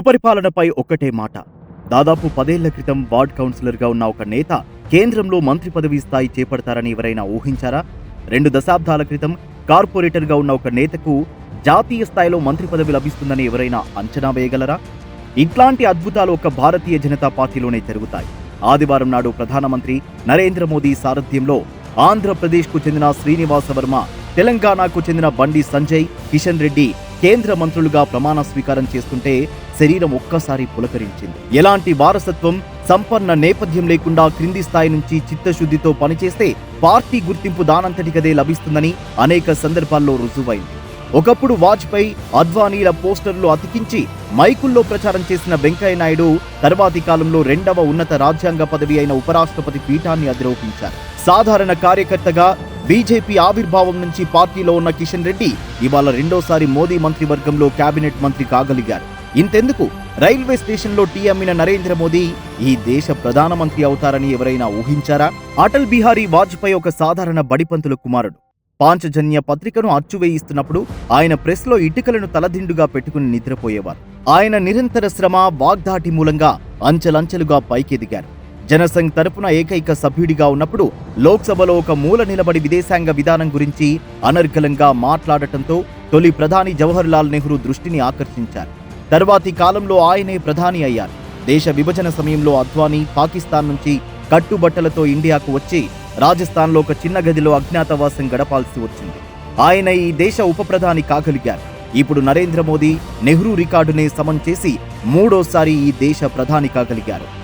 సుపరిపాలనపై ఒక్కటే మాట. దాదాపు పదేళ్ళ క్రితం వార్డ్ కౌన్సిలర్గా ఉన్న ఒక నేత కేంద్రంలో మంత్రి పదవి స్థాయి చేపడతారని ఎవరైనా ఊహించారా? రెండు దశాబ్దాల క్రితం కార్పొరేటర్గా ఉన్న ఒక నేతకు జాతీయ స్థాయిలో మంత్రి పదవి లభిస్తుందని ఎవరైనా అంచనా వేయగలరా? ఇట్లాంటి అద్భుతాలు ఒక భారతీయ జనతా పార్టీలోనే జరుగుతాయి. ఆదివారం నాడు ప్రధానమంత్రి నరేంద్ర మోదీ సారథ్యంలో ఆంధ్రప్రదేశ్కు చెందిన శ్రీనివాస వర్మ తెలంగాణకు చెందిన బండి సంజయ్ కిషన్ రెడ్డి కేంద్ర మంత్రులుగా ప్రమాణ స్వీకారం చేస్తుంటే శరీరం ఒక్కసారి పులకరించింది. ఎలాంటి వారసత్వం సంపన్న నేపథ్యం లేకుండా క్రింది స్థాయి నుంచి చిత్తశుద్ధితో పనిచేస్తే పార్టీ గుర్తింపు దానంతటికదే లభిస్తుందని అనేక సందర్భాల్లో రుజువైంది. ఒకప్పుడు వాజ్పేయి అద్వానీల పోస్టర్లు అతికించి మైకుల్లో ప్రచారం చేసిన వెంకయ్య నాయుడు తర్వాతి కాలంలో రెండవ ఉన్నత రాజ్యాంగ పదవి అయిన ఉపరాష్ట్రపతి పీఠాన్ని అధిరోపించారు. సాధారణ కార్యకర్తగా బీజేపీ ఆవిర్భావం నుంచి పార్టీలో ఉన్న కిషన్ రెడ్డి ఇవాళ రెండోసారి మోదీ మంత్రివర్గంలో కేబినెట్ మంత్రి కాగలిగారు. ఇంతెందుకు? రైల్వే స్టేషన్లో టీ అమ్మిన నరేంద్ర మోదీ ఈ దేశ ప్రధానమంత్రి అవుతారని ఎవరైనా ఊహించారా? అటల్ బిహారీ వాజ్పేయి ఒక సాధారణ బడిపంతుల కుమారుడు. పాంచజన్య పత్రికను అచ్చువేయిస్తున్నప్పుడు ఆయన ప్రెస్లో ఇటుకలను తలదిండుగా పెట్టుకుని నిద్రపోయేవారు. ఆయన నిరంతర శ్రమ వాగ్దాటి మూలంగా అంచెలంచెలుగా పైకెదిగారు. జనసంఘ్ తరపున ఏకైక సభ్యుడిగా ఉన్నప్పుడు లోక్సభలో ఒక మూల నిలబడి విదేశాంగ విధానం గురించి అనర్గళంగా మాట్లాడటంతో తొలి ప్రధాని జవహర్ లాల్ నెహ్రూ దృష్టిని ఆకర్షించారు. తర్వాతి కాలంలో ఆయనే ప్రధాని అయ్యారు. దేశ విభజన సమయంలో అద్వానీ పాకిస్తాన్ నుంచి కట్టుబట్టలతో ఇండియాకు వచ్చి రాజస్థాన్లో ఒక చిన్న గదిలో అజ్ఞాతవాసం గడపాల్సి వచ్చింది. ఆయన ఈ దేశ ఉప ప్రధాని కాగలిగారు. ఇప్పుడు నరేంద్ర మోదీ నెహ్రూ రికార్డునే సమం చేసి మూడోసారి ఈ దేశ ప్రధాని కాగలిగారు.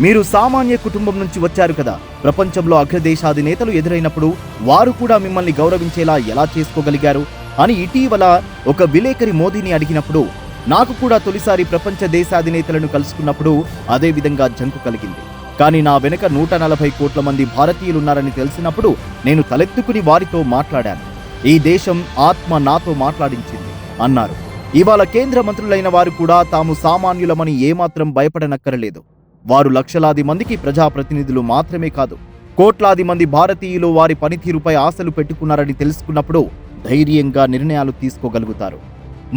మీరు సామాన్య కుటుంబం నుంచి వచ్చారు కదా. ప్రపంచంలో అగ్రదేశాధినేతలు ఎదురైనప్పుడు వారు కూడా మిమ్మల్ని గౌరవించేలా ఎలా చేసుకోగలిగారు? అని ఇటీవల ఒక విలేకరి మోదీని అడిగినప్పుడు నాకు కూడా తొలిసారి ప్రపంచ దేశాధినేతలను కలుసుకున్నప్పుడు అదే విధంగా జంకు కలిగింది. కానీ నా వెనుక నూట నలభై కోట్ల మంది భారతీయులున్నారని తెలిసినప్పుడు నేను తలెత్తుకుని వారితో మాట్లాడాను. ఈ దేశం ఆత్మ నాతో మాట్లాడించింది అన్నారు. ఇవాళ కేంద్ర మంత్రులైన వారు కూడా తాము సామాన్యులమని ఏమాత్రం భయపడనక్కరలేదు. వారు లక్షలాది మందికి ప్రజాప్రతినిధులు మాత్రమే కాదు కోట్లాది మంది భారతీయులు వారి పనితీరుపై ఆశలు పెట్టుకున్నారని తెలుసుకున్నప్పుడు ధైర్యంగా నిర్ణయాలు తీసుకోగలుగుతారు.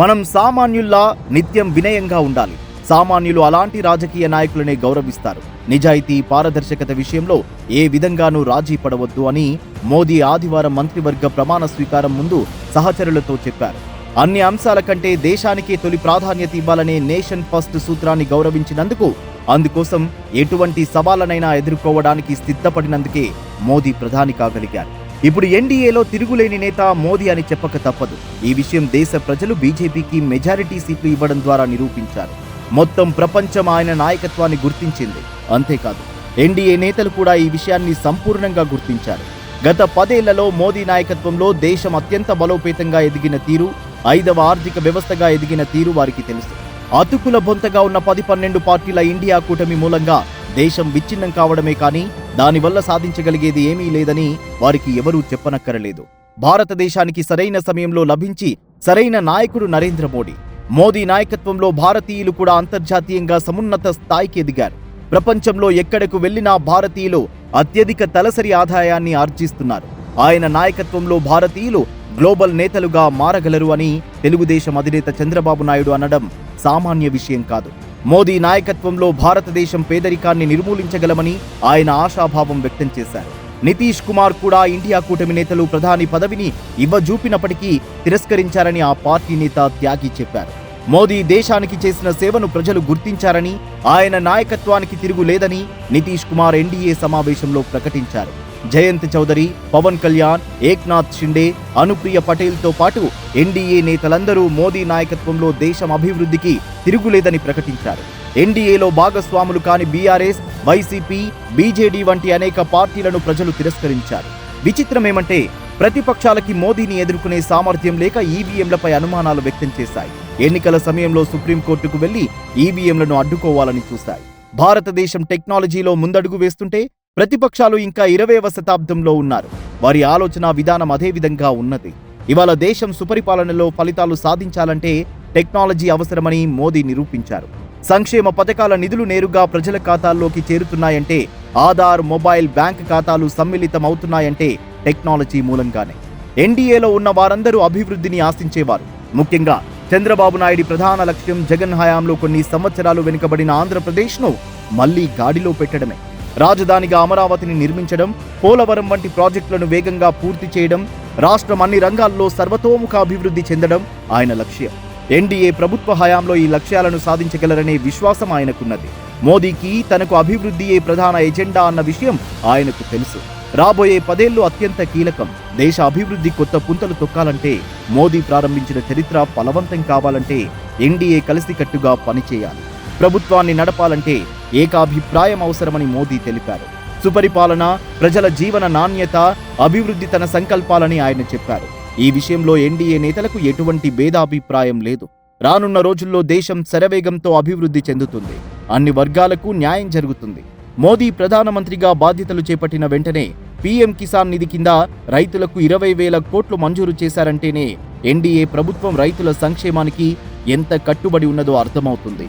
మనం సామాన్యుల్లా నిత్యం వినయంగా ఉండాలి. సామాన్యులు అలాంటి రాజకీయ నాయకులనే గౌరవిస్తారు. నిజాయితీ పారదర్శకత విషయంలో ఏ విధంగానూ రాజీ పడవద్దు అని మోదీ ఆదివారం మంత్రివర్గ ప్రమాణ స్వీకారం ముందు సహచరులతో చెప్పారు. అన్ని అంశాల కంటే దేశానికే తొలి ప్రాధాన్యత ఇవ్వాలనే నేషన్ ఫస్ట్ సూత్రాన్ని గౌరవించినందుకు అందుకోసం ఎటువంటి సవాళ్ళనైనా ఎదుర్కోవడానికి సిద్ధపడినందుకే మోదీ ప్రధాని కాగలిగారు. ఇప్పుడు ఎన్డీఏలో తిరుగులేని నేత మోదీ అని చెప్పక తప్పదు. ఈ విషయం దేశ ప్రజలు బీజేపీకి మెజారిటీ సీట్లు ఇవ్వడం ద్వారా నిరూపించారు. మొత్తం ప్రపంచం ఆయన నాయకత్వాన్ని గుర్తించింది. అంతేకాదు ఎన్డీఏ నేతలు కూడా ఈ విషయాన్ని సంపూర్ణంగా గుర్తించారు. గత పదేళ్ళలో మోదీ నాయకత్వంలో దేశం అత్యంత బలోపేతంగా ఎదిగిన తీరు ఐదవ ఆర్థిక వ్యవస్థగా ఎదిగిన తీరు వారికి తెలుసు. అతుకుల బొంతగా ఉన్న పది పన్నెండు పార్టీల ఇండియా కూటమి మూలంగా దేశం విచ్ఛిన్నం కావడమే కానీ దానివల్ల సాధించగలిగేది ఏమీ లేదని వారికి ఎవరూ చెప్పనక్కరలేదు. భారతదేశానికి సరైన సమయంలో లభించి సరైన నాయకుడు నరేంద్ర మోడీ. మోదీ నాయకత్వంలో భారతీయులు కూడా అంతర్జాతీయంగా సమున్నత స్థాయికి ఎదిగారు. ప్రపంచంలో ఎక్కడకు వెళ్ళినా భారతీయులు అత్యధిక తలసరి ఆదాయాన్ని ఆర్జిస్తున్నారు. ఆయన నాయకత్వంలో భారతీయులు గ్లోబల్ నేతలుగా మారగలరు అని తెలుగుదేశం అధినేత చంద్రబాబు నాయుడు అనడం సామాన్య విషయం కాదు. మోదీ నాయకత్వంలో భారతదేశం పేదరికాన్ని నిర్మూలించగలమని ఆయన ఆశాభావం వ్యక్తం చేశారు. నితీష్ కుమార్ కూడా ఇండియా కూటమి నేతలు ప్రధాని పదవిని ఇవ్వజూపినప్పటికీ తిరస్కరించారని ఆ పార్టీ నేత త్యాగి చెప్పారు. మోదీ దేశానికి చేసిన సేవను ప్రజలు గుర్తించారని ఆయన నాయకత్వానికి తిరుగులేదని నితీష్ కుమార్ ఎన్డీఏ సమావేశంలో ప్రకటించారు. జయంత్ చౌదరి పవన్ కళ్యాణ్ ఏక్నాథ్ షిండే అనుప్రియ పటేల్తో పాటు ఎన్డీఏ నేతలందరూ మోదీ నాయకత్వంలో దేశం అభివృద్ధికి తిరుగులేదని ప్రకటించారు. ఎన్డీఏలో భాగస్వాములు కాని బీఆర్ఎస్ వైసీపీ బీజేడీ వంటి అనేక పార్టీలను ప్రజలు తిరస్కరించారు. విచిత్రమేమంటే ప్రతిపక్షాలకి మోదీని ఎదుర్కొనే సామర్థ్యం లేక ఈవీఎంలపై అనుమానాలు వ్యక్తం చేశాయి. ఎన్నికల సమయంలో సుప్రీంకోర్టుకు వెళ్ళి ఈవీఎంలను అడ్డుకోవాలని చూశాయి. భారతదేశం టెక్నాలజీలో ముందడుగు వేస్తుంటే ప్రతిపక్షాలు ఇంకా ఇరవైవ శతాబ్దంలో ఉన్నారు. వారి ఆలోచన విధానం అదే విధంగా ఉన్నది. ఇవాళ దేశం సుపరిపాలనలో ఫలితాలు సాధించాలంటే టెక్నాలజీ అవసరమని మోదీ నిరూపించారు. సంక్షేమ పథకాల నిధులు నేరుగా ప్రజల ఖాతాల్లోకి చేరుతున్నాయంటే ఆధార్ మొబైల్ బ్యాంక్ ఖాతాలు సమ్మిళితమవుతున్నాయంటే టెక్నాలజీ మూలంగానే. ఎన్డీఏలో ఉన్న వారందరూ అభివృద్ధిని ఆశించేవారు. ముఖ్యంగా చంద్రబాబు నాయుడి ప్రధాన లక్ష్యం జగన్ హయాంలో కొన్ని సంవత్సరాలు వెనుకబడిన ఆంధ్రప్రదేశ్ను మళ్ళీ గాడిలో పెట్టడమే. రాజధానిగా అమరావతిని నిర్మించడం పోలవరం వంటి ప్రాజెక్టులను వేగంగా పూర్తి చేయడం రాష్ట్రం అన్ని రంగాల్లో సర్వతోముఖ అభివృద్ధి చెందడం ఆయన లక్ష్యం. ఎన్డీఏ ప్రభుత్వ హయాంలో ఈ లక్ష్యాలను సాధించగలరనే విశ్వాసం ఆయనకున్నది. మోదీకి తనకు అభివృద్ధియే ప్రధాన ఎజెండా అన్న విషయం ఆయనకు తెలుసు. రాబోయే పదేళ్ళు అత్యంత కీలకం. దేశ అభివృద్ధి కొత్త పుంతలు తొక్కాలంటే మోదీ ప్రారంభించిన చరిత్ర ఫలవంతం కావాలంటే ఎన్డీఏ కలిసికట్టుగా పనిచేయాలి. ప్రభుత్వాన్ని నడపాలంటే ఏకాభిప్రాయం అవసరమని మోదీ తెలిపారు. సుపరిపాలన ప్రజల జీవన నాణ్యత అభివృద్ధి తన సంకల్పాలని ఆయన చెప్పారు. ఈ విషయంలో ఎన్డీఏ నేతలకు ఎటువంటి భేదాభిప్రాయం లేదు. రానున్న రోజుల్లో దేశం శరవేగంతో అభివృద్ధి చెందుతుంది. అన్ని వర్గాలకు న్యాయం జరుగుతుంది. మోదీ ప్రధానమంత్రిగా బాధ్యతలు చేపట్టిన వెంటనే పీఎం కిసాన్ నిధి కింద రైతులకు ఇరవై వేల కోట్లు మంజూరు చేశారంటేనే ఎన్డీఏ ప్రభుత్వం రైతుల సంక్షేమానికి ఎంత కట్టుబడి ఉన్నదో అర్థమవుతుంది.